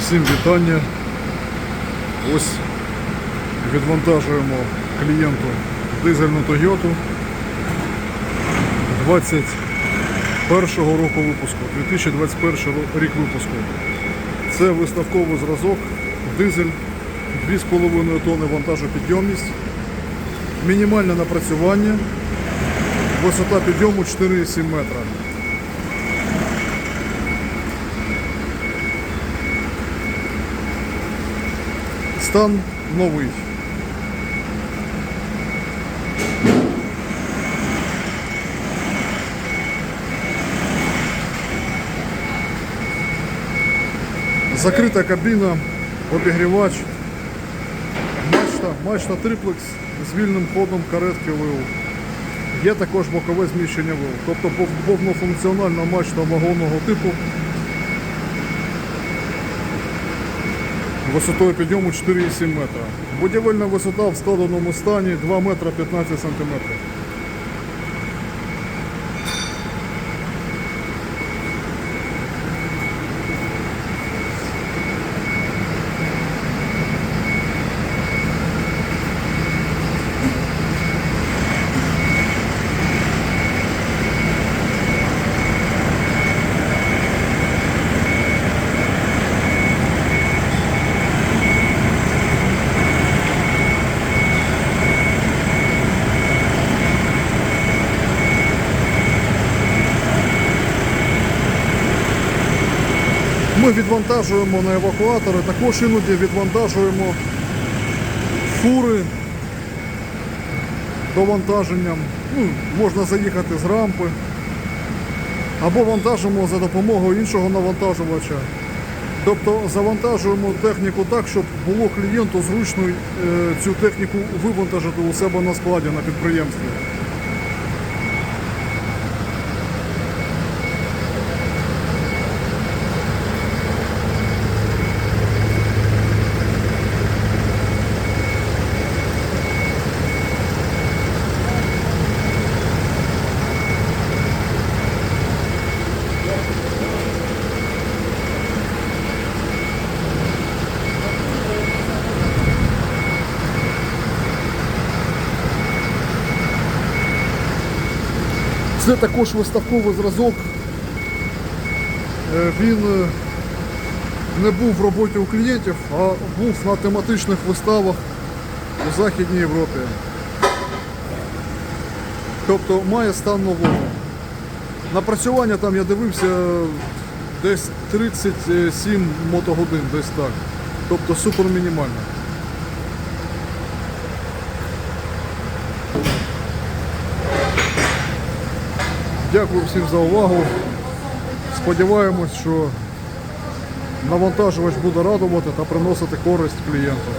Всім вітання. Ось відвантажуємо клієнту дизельну Toyota 21 року випуску, 2021 рік випуску. Це виставковий зразок, дизель, 2,5 тонни вантажопідйомність, мінімальне напрацювання, висота підйому 4,7 метра. Стан новий. Закрита кабіна, обігрівач, мачта, мачта триплекс з вільним ходом каретки ВУ. Є також бокове зміщення ВУ. Тобто пов- повнофункціональна мачта вагонного типу висотою підйому 4,7 метра. Будівельна висота в складеному стані 2 метра 15 сантиметрів. Ми відвантажуємо на евакуатори, також іноді відвантажуємо фури довантаженням. Ну, можна заїхати з рампи. Або вантажимо за допомогою іншого навантажувача. Тобто завантажуємо техніку так, щоб було клієнту зручно е, цю техніку вивантажити у себе на складі на підприємстві. Це також виставковий зразок. Е, Він е, не був в роботі у клієнтів, а був на тематичних виставах у Західній Європі. Тобто має стан нового. Напрацювання там я дивився десь 37 мотогодин, десь так. Тобто супер мінімально. Дякую всім за увагу. Сподіваємось, що навантажувач буде радувати та приносити користь клієнту.